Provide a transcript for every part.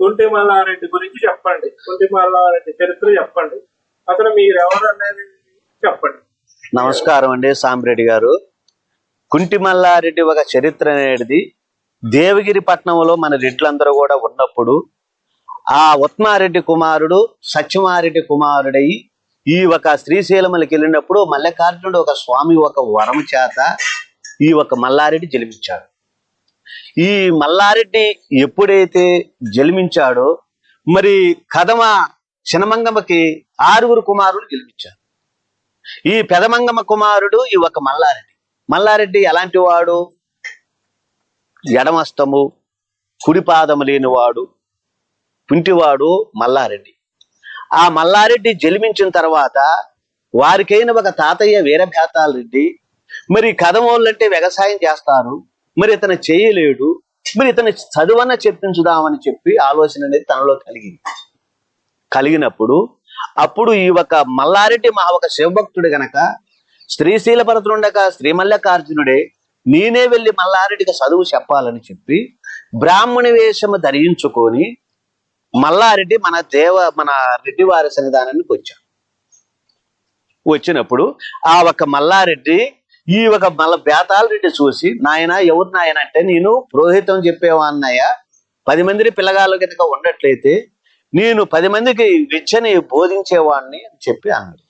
కుంటి మల్లారెడ్డి గురించి చెప్పండి. కుంటి మల్లారెడ్డి చరిత్ర చెప్పండి. అసలు మీరెవరు అనేది చెప్పండి. నమస్కారం అండి సాంబిరెడ్డి గారు. కుంటి మల్లారెడ్డి ఒక చరిత్ర అనేది దేవగిరి పట్నంలో మన రెడ్లందరూ కూడా ఉన్నప్పుడు ఆ ఉత్మారెడ్డి కుమారుడు సత్యమారెడ్డి కుమారుడై ఈ ఒక శ్రీశైలములకి వెళ్ళినప్పుడు మల్లికార్జునుడు ఒక స్వామి ఒక వరం చేత ఈ ఒక మల్లారెడ్డి జన్మించాడు. ఈ మల్లారెడ్డి ఎప్పుడైతే జన్మించాడో మరి కదమ చినమంగమ్మకి ఆరుగురు కుమారులు గెలిపించారు ఈ పెదమంగమ్మ కుమారుడు ఈ ఒక మల్లారెడ్డి. మల్లారెడ్డి ఎలాంటి వాడు? ఎడమస్తము కుడిపాదము లేనివాడు పుంటివాడు మల్లారెడ్డి. ఆ మల్లారెడ్డి జన్మించిన తర్వాత వారికైన ఒక తాతయ్య వీరభేతాల రెడ్డి. మరి కథమోళ్ళంటే వ్యవసాయం చేస్తారు. మరి ఇతను చేయలేడు. మరి ఇతను చదువన్న చెప్పించుదామని చెప్పి ఆలోచన అనేది తనలో కలిగింది. కలిగినప్పుడు అప్పుడు ఈ ఒక మల్లారెడ్డి మా ఒక శివభక్తుడు గనక శ్రీశైల పరతులుండక శ్రీమల్లికార్జునుడే నేనే వెళ్ళి మల్లారెడ్డికి చదువు చెప్పాలని చెప్పి బ్రాహ్మణి వేషము ధరించుకొని మల్లారెడ్డి మన దేవ మన రెడ్డి వారి సన్నిధానానికి వచ్చాడు. వచ్చినప్పుడు ఆ ఒక మల్లారెడ్డి ఈ ఒక మళ్ళీ బేతాల రెడ్డి చూసి నాయన ఎవరు నాయన? అంటే నేను పురోహితం చెప్పేవాన్నయ్య. పది మందిని పిల్లగాళ్ళ కింద ఉండట్లయితే నేను పది మందికి విద్యని బోధించేవాడిని అని చెప్పి అన్నాడు.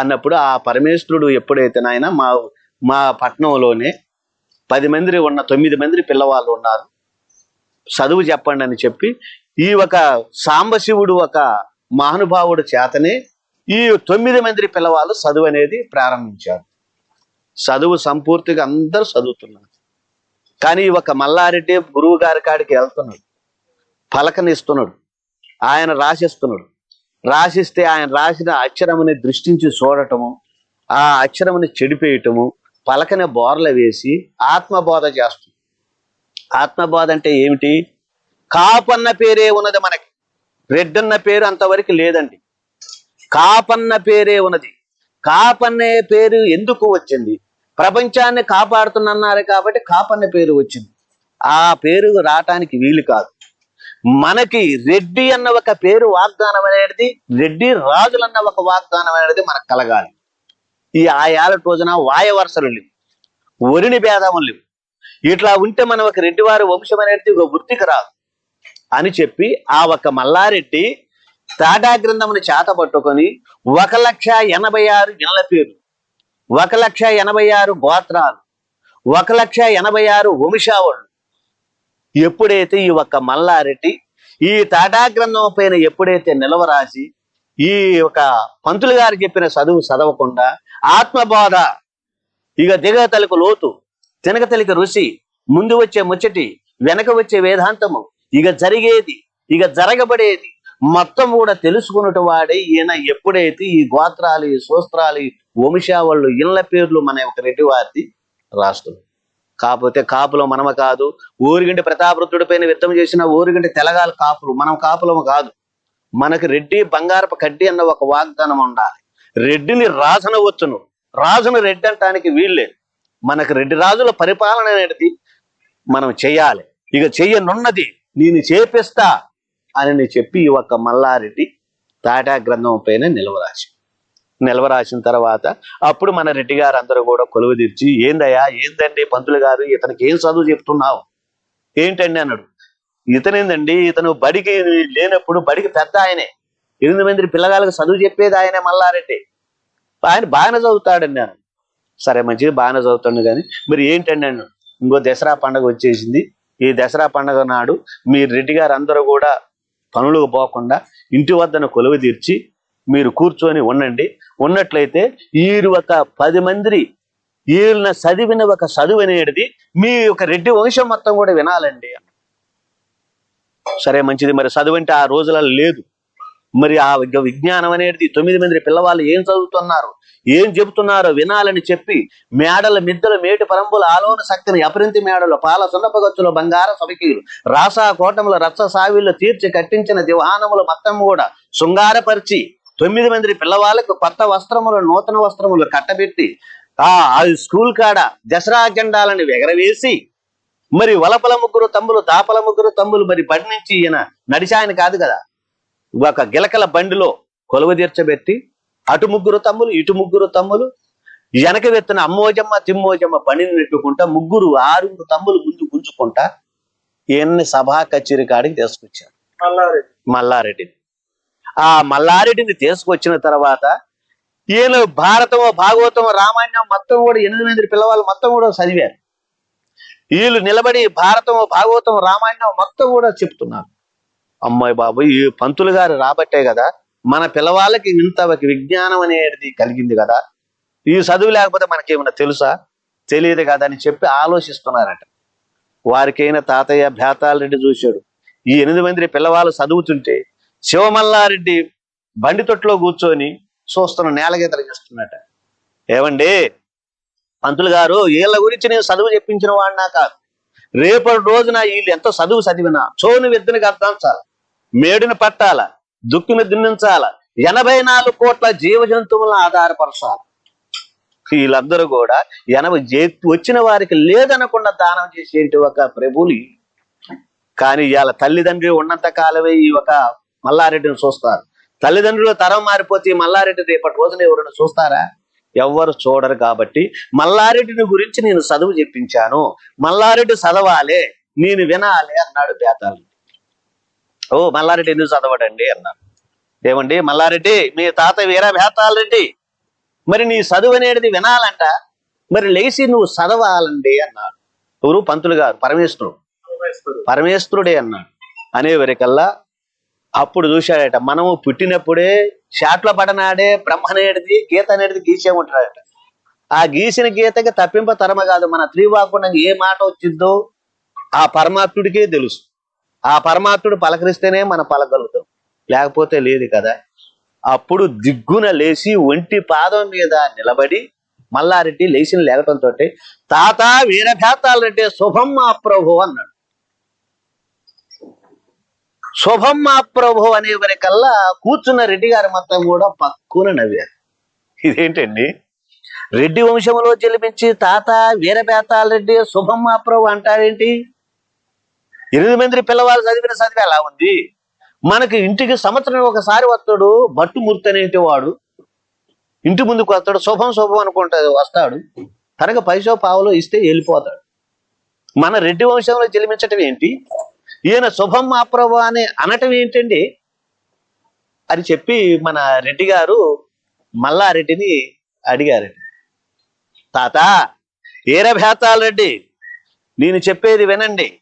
అన్నప్పుడు ఆ పరమేశ్వరుడు ఎప్పుడైతే నాయన మా మా పట్టణంలోనే పది మంది ఉన్న తొమ్మిది మంది పిల్లవాళ్ళు ఉన్నారు చదువు చెప్పండి అని చెప్పి ఈ ఒక సాంబశివుడు ఒక మహానుభావుడు చేతనే ఈ తొమ్మిది మంది పిల్లవాళ్ళు చదువు అనేది ప్రారంభించారు. చదువు సంపూర్తిగా అందరూ చదువుతున్నారు. కానీ ఒక మల్లారెడ్డి గురువు గారి కాడికి వెళ్తున్నాడు. పలకనిస్తున్నాడు. ఆయన రాసిస్తున్నాడు. రాసిస్తే ఆయన రాసిన అక్షరముని దృష్టించి చూడటము ఆ అక్షరముని చెడిపేయటము పలకని బోర్ల వేసి ఆత్మబోధ చేస్తుంది. ఆత్మబోధ అంటే ఏమిటి? కాపన్న పేరే ఉన్నది మనకి. రెడ్డన్న పేరు అంతవరకు లేదండి. కాపన్న పేరే ఉన్నది. కాపన్నే పేరు ఎందుకు వచ్చింది? ప్రపంచాన్ని కాపాడుతున్నారు కాబట్టి కాపన్న పేరు వచ్చింది. ఆ పేరు రావటానికి వీలు కాదు. మనకి రెడ్డి అన్న ఒక పేరు వాగ్దానం అనేది రెడ్డి రాజులన్న ఒక వాగ్దానం అనేది మనకు కలగాలి. ఈ ఆ ఏళ్ళ రోజున వాయ వరుసలు లేవు. ఒరిని భేదములు లేవు. ఇట్లా ఉంటే మనం ఒక రెడ్డివారి వంశం అనేది ఒక వృత్తికి రాదు అని చెప్పి ఆ ఒక మల్లారెడ్డి తాటా గ్రంథమును చేత పట్టుకొని ఒక లక్ష ఎనభై ఆరు ఇళ్ళ పేరు ఒక లక్ష ఎనభై ఆరు గోత్రాలు ఒక లక్ష ఎనభై ఆరు వంశావళులు. ఎప్పుడైతే ఈ ఒక్క మల్లారెడ్డి ఈ తాటా గ్రంథం పైన ఎప్పుడైతే నిలవరాసి ఈ ఒక పంతులు గారు చెప్పిన చదువు చదవకుండా ఆత్మబోధ ఇక దిగతలకు లోతు తినకతలికి రుచి ముందు వచ్చే ముచ్చటి వెనక వచ్చే వేదాంతము ఇక జరిగేది ఇక జరగబడేది మొత్తం కూడా తెలుసుకున్నట్టు వాడే ఈయన ఎప్పుడైతే ఈ గోత్రాలు ఈ సూస్త్రాలు వంశావళ్ళు ఇళ్ళ పేర్లు మన ఒక రెడ్డి వారిది రాస్తుంది కాకపోతే కాపులు మనమ కాదు ఊరిగంటి ప్రతాపరుద్రుడి పైన యుద్ధం చేసిన ఊరిగంటి తెలగాలి కాపులు మనం కాపులము కాదు. మనకు రెడ్డి బంగారపు కడ్డి అన్న ఒక వాగ్దానం ఉండాలి. రెడ్డిని రాజనవచ్చును రాజును రెడ్డి అంటానికి వీళ్ళే మనకు రెడ్డి రాజుల పరిపాలన అనేది మనం చేయాలి. ఇక చెయ్యనున్నది నేను చేపిస్తా. అని చెప్పి ఒక మల్లారెడ్డి తాటా గ్రంథం పైన నిలవరాసి నిలవరాసిన తర్వాత అప్పుడు మన రెడ్డి గారు అందరూ కూడా కొలువు తీర్చి ఏందయ్యా ఏందండి పంతులు గారు? ఇతనికి ఏం చదువు చెప్తున్నావు? ఏంటండి? అన్నాడు ఇతనేందండి? ఇతను బడికి లేనప్పుడు బడికి పెద్ద ఆయనే. ఎనిమిది మంది పిల్లగాళ్ళకి చదువు చెప్పేది ఆయనే మల్లారెడ్డి. ఆయన బాగానే చదువుతాడండి నేను సరే మంచిది బాగానే చదువుతాడు కానీ మరి ఏంటండి అన్నాడు. ఇంకో దసరా పండగ వచ్చేసింది. ఈ దసరా పండగ నాడు మీ రెడ్డి గారు అందరూ కూడా పనులకు పోకుండా ఇంటి వద్దన కొలువు తీర్చి మీరు కూర్చొని ఉండండి. ఉన్నట్లయితే వీరు ఒక పది మంది వీళ్ళని చదివిన ఒక చదువు అనేది మీ యొక్క రెడ్డి వంశం మొత్తం కూడా వినాలండి. సరే మంచిది. మరి చదువు అంటే ఆ రోజులలో లేదు. మరి ఆ విజ్ఞానం అనేది తొమ్మిది మంది పిల్లవాళ్ళు ఏం చదువుతున్నారు? ఏం చెబుతున్నారో వినాలని చెప్పి మేడల మిద్దల మేటి పరంబుల ఆలోన శక్తిని అపరింతి మేడలు పాల సున్నపగచ్చులు బంగార సబకీలు రాసా కోటముల రచ్చ సావిళ్ళు తీర్చి కట్టించిన దివానములు మొత్తం కూడా శృంగారపరిచి తొమ్మిది మంది పిల్లవాళ్ళకు కొత్త వస్త్రములు నూతన వస్త్రములు కట్టబెట్టి ఆ స్కూల్ కాడ దసరా జెండాలని ఎగరవేసి మరి వలపల ముగ్గురు తమ్ములు దాపల ముగ్గురు తమ్ములు మరి బండి నుంచి ఈయన నడిచాయన కాదు కదా? ఒక గిలకల బండిలో కొలువ తీర్చబెట్టి అటు ముగ్గురు తమ్ములు ఇటు ముగ్గురు తమ్ములు వెనక వెత్తిన అమ్మోజమ్మ తిమ్మోజమ్మ బండిని నెట్టుకుంటా ముగ్గురు ఆరుగురు తమ్ములు ముందు గుంజుకుంటా ఈయన్ని సభా కచేరీ కాడికి తీసుకొచ్చారు. మల్లారెడ్డి. మల్లారెడ్డిని. ఆ మల్లారెడ్డిని తీసుకొచ్చిన తర్వాత ఈయన భారతము భాగవతము రామాయణం మొత్తం కూడా ఎనిమిది మంది పిల్లవాళ్ళు మొత్తం కూడా చదివారు. వీళ్ళు నిలబడి భారతము భాగవతం రామాయణం మొత్తం కూడా చెప్తున్నారు. అమ్మాయి బాబు ఈ పంతులు గారు రాబట్టే కదా మన పిల్లవాళ్ళకి ఇంత ఒక విజ్ఞానం అనేది కలిగింది కదా. ఈ చదువు లేకపోతే మనకేమైనా తెలుసా? తెలియదు కదా అని చెప్పి ఆలోచిస్తున్నారట. వారికైనా తాతయ్య భేతాలరెడ్డి చూశాడు. ఈ ఎనిమిది మంది పిల్లవాళ్ళు చదువుతుంటే శివమల్లారెడ్డి బండి తొట్టులో కూర్చొని చూస్తున్న నేలగీతలు చేస్తున్నట ఏమండి? పంతులు గారు వీళ్ళ గురించి నేను చదువు చెప్పించిన వాడినా కాదు. రేపటి రోజున వీళ్ళు ఎంత చదువు చదివినా చోను విద్యను గర్తించాల మేడిని పట్టాల దుక్కుని దున్నించాల ఎనభై నాలుగు కోట్ల జీవ జంతువులను ఆధారపరచాలి. వీళ్ళందరూ కూడా ఎనభై వచ్చిన వారికి లేదనకుండా దానం చేసేటి ఒక ప్రభుని. కానీ ఇవాళ తల్లిదండ్రి ఉన్నంత కాలమే ఈ ఒక మల్లారెడ్డిని చూస్తారు. తల్లిదండ్రులు తరం మారిపోతే మల్లారెడ్డి రేపటి రోజున ఎవరైనా చూస్తారా? ఎవ్వరు చూడరు కాబట్టి మల్లారెడ్డిని గురించి నేను చదువు చెప్పించాను. మల్లారెడ్డి చదవాలే నేను వినాలి అన్నాడు బేతాలు ఓ మల్లారెడ్డి ఎందుకు చదవడండి అన్నాడు. ఏమండి మల్లారెడ్డి మీ తాత వీర బేతాలరెడ్డి మరి నీ చదువు అనేది వినాలంట. మరి లేచి నువ్వు చదవాలండి అన్నాడు. ఎవరు? పంతులు గారు పరమేశ్వరుడు. పరమేశ్వరుడే అన్నాడు. అనేవరికల్లా అప్పుడు చూశాడట మనము పుట్టినప్పుడే షాట్ల పడనాడే బ్రహ్మనేటిది గీత అనేది గీసేమంటాడట ఆ గీసిన గీతకి తప్పింప తరమ కాదు. మన త్రివాకుండా ఏ మాట వచ్చిందో ఆ పరమాత్ముడికే తెలుసు. ఆ పరమాత్ముడు పలకరిస్తేనే మనం పలకగలుగుతాం. లేకపోతే లేదు కదా. అప్పుడు దిగ్గున లేచి ఒంటి పాదం మీద నిలబడి మల్లారెడ్డి లేచిన లేకటంతో తాత వీరఘాతాలంటే శుభం మా ప్రభు అన్నాడు. శుభం మా ప్రభు అనే వరకల్లా కూర్చున్న రెడ్డి గారి మొత్తం కూడా పక్కున నవ్వారు. ఇదేంటండి? రెడ్డి వంశంలో జన్మించి తాత వీరబేతాల రెడ్డి శుభం మా ప్రభు అంటారేంటి? ఎనిమిది మంది పిల్లవాళ్ళు చదివిన చదివి ఎలా ఉంది? మనకి ఇంటికి సంవత్సరం ఒకసారి వస్తాడు బట్టు మూర్తి అనేటి వాడు. ఇంటి ముందుకు వస్తాడు శుభం శుభం అనుకుంటా వస్తాడు. తనకు పైసో పావులో ఇస్తే వెళ్ళిపోతాడు. మన రెడ్డి వంశంలో జన్మించటం ఏంటి? ఈయన శుభం మా ప్రభు అని అనటం ఏంటండి? అని చెప్పి మన రెడ్డి గారు మల్లారెడ్డిని అడిగారండి. తాత ఏరభేతాల రెడ్డి నేను చెప్పేది వినండి.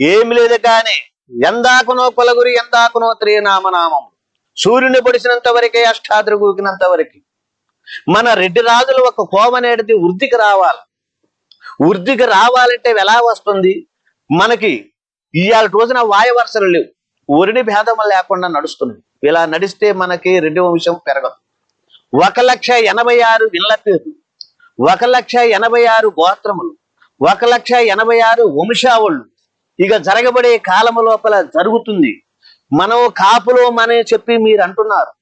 ఏమి లేదు కానీ ఎందాకునో కొలగురి ఎందాకునో త్రినామనామం. సూర్యుని పొడిచినంత వరకే అష్టాద్రి గూకినంత వరకు. మన రెడ్డి రాజులు ఒక కోమనేటిది వృద్ధికి రావాలి. వృద్ధికి రావాలంటే ఎలా వస్తుంది? మనకి ఇవాళ రోజున వాయవర్షలు లేవు. ఒరిని భేదం లేకుండా నడుస్తుంది. ఇలా నడిస్తే మనకి రెండవ వంశం పెరగదు. ఒక లక్ష ఎనభై ఆరు ఇళ్ళ పేరు ఒక లక్ష ఎనభై ఆరు గోత్రములు ఒక లక్ష ఎనభై ఆరు వంశావళ్ళు ఇక జరగబడే కాలము లోపల జరుగుతుంది. మనం కాపులో మనే చెప్పి మీరు అంటున్నారు.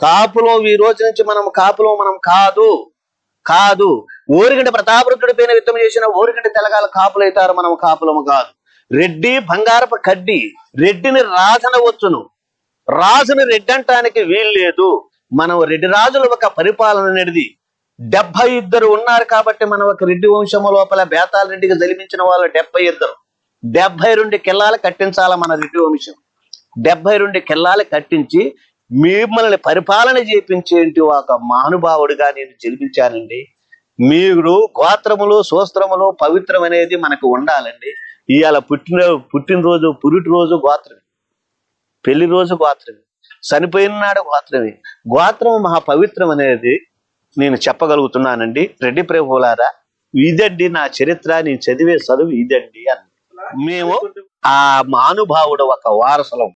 కాపులో ఈ రోజు నుంచి మనం కాపులో మనం కాదు. కాదు. ఓరిగంట ప్రతాపరుద్రుడి పైన విత్తం చేసిన ఓరిగంట తెలగాల కాపులైతారు. మనం కాపులము కాదు. రెడ్డి బంగారపు కడ్డి రెడ్డిని రాజనవచ్చును రాజుని రెడ్డి అంటానికి వీల్లేదు మనం రెడ్డి రాజుల ఒక పరిపాలన అనేది డెబ్బై ఇద్దరు ఉన్నారు కాబట్టి మనం ఒక రెడ్డి వంశము లోపల బేతాల రెడ్డికి జలిపించిన వాళ్ళు డెబ్బై ఇద్దరు. డెబ్బై రెండు కిల్లాలు కట్టించాల మన రెడ్డి వంశం. డెబ్బై రెండు కిల్లాలు కట్టించి మిమ్మల్ని పరిపాలన చేపించేంటి ఒక మహానుభావుడిగా నేను జన్మించానండి. మీరు గోత్రములు సూస్త్రములు పవిత్రం అనేది మనకు ఉండాలండి. ఇవాళ పుట్టిన పుట్టినరోజు పురుటి రోజు గోత్రమే. పెళ్ళి రోజు గోత్రమే. చనిపోయిన నాడు గోత్రమే. గోత్రం మహా పవిత్రం అనేది నేను చెప్పగలుగుతున్నానండి. రెడ్డి ప్రభువులారా ఇదండి నా చరిత్ర నేను చదివే చదువు ఇదండి అని మేము ఆ మానుభావుడు ఒక వారసులం.